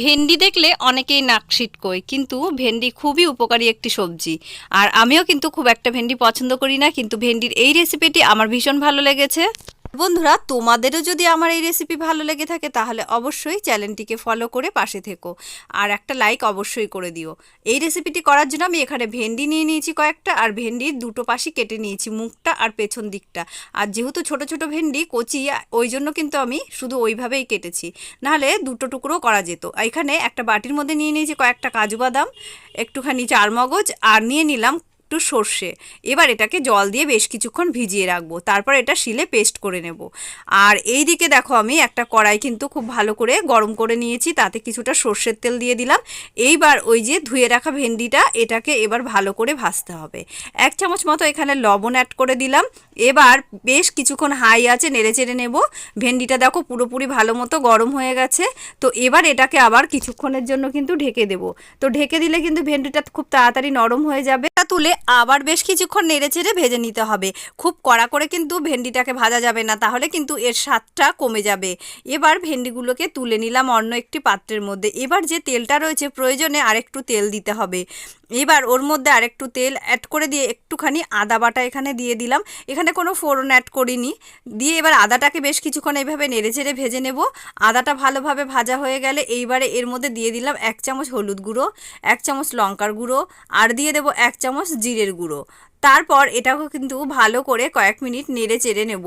ভেন্ডি দেখলে অনেকেই নাক কই কিন্তু ভেন্ডি খুবই উপকারী একটি সবজি। আর আমিও কিন্তু খুব একটা ভেন্ডি পছন্দ করি না, কিন্তু ভেন্ডির এই রেসিপিটি আমার ভীষণ ভালো লেগেছে। বন্ধুরা, তোমাদেরও যদি আমার এই রেসিপি ভালো লেগে থাকে, তাহলে অবশ্যই চ্যানেলটিকে ফলো করে পাশে থেকো। আর একটা লাইক অবশ্যই করে দিও। এই রেসিপিটি করার জন্য আমি এখানে ভেন্ডি নিয়ে নিয়েছি কয়েকটা, আর ভেন্ডির দুটো পাশই কেটে নিয়েছি মুখটা আর পেছন দিকটা। আর যেহেতু ছোট ছোট ভেন্ডি, কচি, ওই জন্য কিন্তু আমি শুধু ওইভাবেই কেটেছি। নাহলে দুটো টুকরো করা যেত। এখানে একটা বাটির মধ্যে নিয়ে নিয়েছি কয়েকটা কাজু বাদাম, একটুখানি চারমগজ, আর নিয়ে নিলাম একটু সর্ষে। এবার এটাকে জল দিয়ে বেশ কিছুক্ষণ ভিজিয়ে রাখব। তারপর এটা শিলে পেস্ট করে নেব। আর এই দিকে দেখো আমি একটা কড়াই কিন্তু খুব ভালো করে গরম করে নিয়েছি, তাতে কিছুটা সর্ষের তেল দিয়ে দিলাম। এইবার ওই যে ধুয়ে রাখা ভেন্ডিটা, এটাকে এবার ভালো করে ভাজতে হবে। এক চামচ মতো এখানে লবণ অ্যাড করে দিলাম। এবার বেশ কিছুক্ষণ হাই আছে নেড়ে চেড়ে নেব। ভেন্ডিটা দেখো পুরোপুরি ভালো মতো গরম হয়ে গেছে। তো এবার এটাকে আবার কিছুক্ষণের জন্য কিন্তু ঢেকে দেব। তো ঢেকে দিলে কিন্তু ভেন্ডিটা খুব তাড়াতাড়ি নরম হয়ে যাবে। তা তুলে আবার বেশ কিছুক্ষণ নেড়ে চেড়ে ভেজে নিতে হবে। খুব কড়া করে কিন্তু ভেন্ডিটাকে ভাজা যাবে না, তাহলে কিন্তু এর স্বাদটা কমে যাবে। এবার ভেন্ডিগুলোকে তুলে নিলাম অন্য একটি পাত্রের মধ্যে। এবার যে তেলটা রয়েছে, প্রয়োজনে আরেকটু তেল দিতে হবে। এবার ওর মধ্যে আরেকটু তেল অ্যাড করে দিয়ে একটুখানি আদা বাটা এখানে দিয়ে দিলাম। এখানে কোনো ফোড়ন অ্যাড করিনি। দিয়ে এবার আদাটাকে বেশ কিছুক্ষণ এইভাবে নেড়ে চেড়ে ভেজে নেব। আদাটা ভালোভাবে ভাজা হয়ে গেলে এইবারে এর মধ্যে দিয়ে দিলাম এক চামচ হলুদ গুঁড়ো, এক চামচ লঙ্কার গুঁড়ো, আর দিয়ে দেব এক চামচ জিরের গুঁড়ো। তারপর এটাকে কিন্তু ভালো করে কয়েক মিনিট নেড়ে চেড়ে নেব।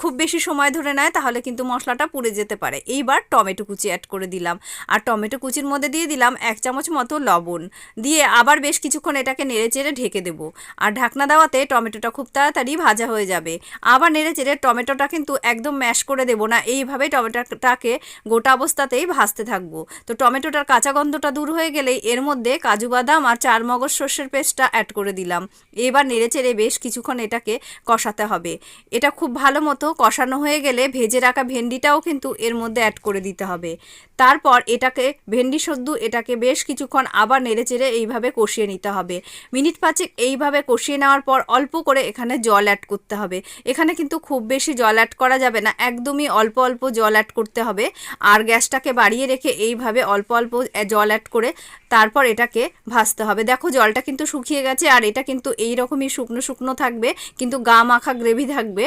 খুব বেশি সময় ধরে নেয়, তাহলে কিন্তু মশলাটা পুড়ে যেতে পারে। এইবার টমেটো কুচি অ্যাড করে দিলাম। আর টমেটো কুচির মধ্যে দিয়ে দিলাম এক চামচ মতো লবণ। দিয়ে আবার বেশ কিছুক্ষণ এটাকে নেড়ে চেড়ে ঢেকে দেব। আর ঢাকনা দেওয়াতে টমেটোটা খুব তাড়াতাড়ি ভাজা হয়ে যাবে। আবার নেড়ে চেড়ে টমেটোটা কিন্তু একদম ম্যাশ করে দেব না। এইভাবেই টমেটোটাকে গোটা অবস্থাতেই ভাজতে থাকব। তো টমেটোটার কাঁচা গন্ধটা দূর হয়ে গেলেই এর মধ্যে কাজু বাদাম আর চার মগজ সর্ষের পেস্টটা অ্যাড করে দিলাম। এবার নেড়ে চেড়ে বেশ কিছুক্ষণ এটাকে কষাতে হবে। এটা খুব ভালো মতো কষানো হয়ে গেলে ভেজে রাখা ভেন্ডিটাও কিন্তু এর মধ্যে অ্যাড করে দিতে হবে। তারপর এটাকে, ভেন্ডি সদ্দু এটাকে বেশ কিছুক্ষণ আবার নেড়ে চেড়ে এইভাবে কষিয়ে নিতে হবে। মিনিট পাঁচেক এইভাবে কষিয়ে নেওয়ার পর অল্প করে এখানে জল অ্যাড করতে হবে। এখানে কিন্তু খুব বেশি জল অ্যাড করা যাবে না, একদমই অল্প অল্প জল অ্যাড করতে হবে। আর গ্যাসটাকে বাড়িয়ে রেখে এইভাবে অল্প অল্প জল অ্যাড করে তারপর এটাকে ভাজতে হবে। দেখো জলটা কিন্তু শুকিয়ে গেছে আর এটা কিন্তু এই রকমই শুকনো শুকনো থাকবে, কিন্তু গা মাখা গ্রেভি থাকবে।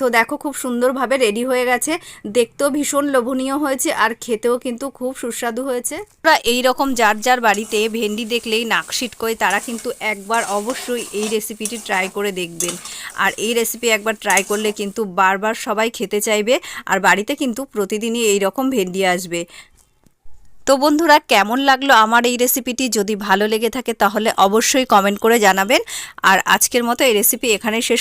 তো দেখো খুব সুন্দরভাবে রেডি হয়ে গেছে। দেখতেও ভীষণ লোভনীয় হয়েছে আর খেতেও কিন্তু খুব সুস্বাদু হয়েছে। এই রকম যার যার বাড়িতে ভেন্ডি দেখলেই নাকশিট করে তারা কিন্তু একবার অবশ্যই এই রেসিপিটি ট্রাই করে দেখবেন। আর এই রেসিপি একবার ট্রাই করলে কিন্তু বারবার সবাই খেতে চাইবে, আর বাড়িতে কিন্তু প্রতিদিনই এই রকম ভেন্ডি আসবে। তো বন্ধুরা, কেমন লাগল আমার এই রেসিপিটি যদি ভালো লেগে থাকে তাহলে অবশ্যই কমেন্ট করে জানাবেন। আর আজকের মতো এই রেসিপি এখানে শেষ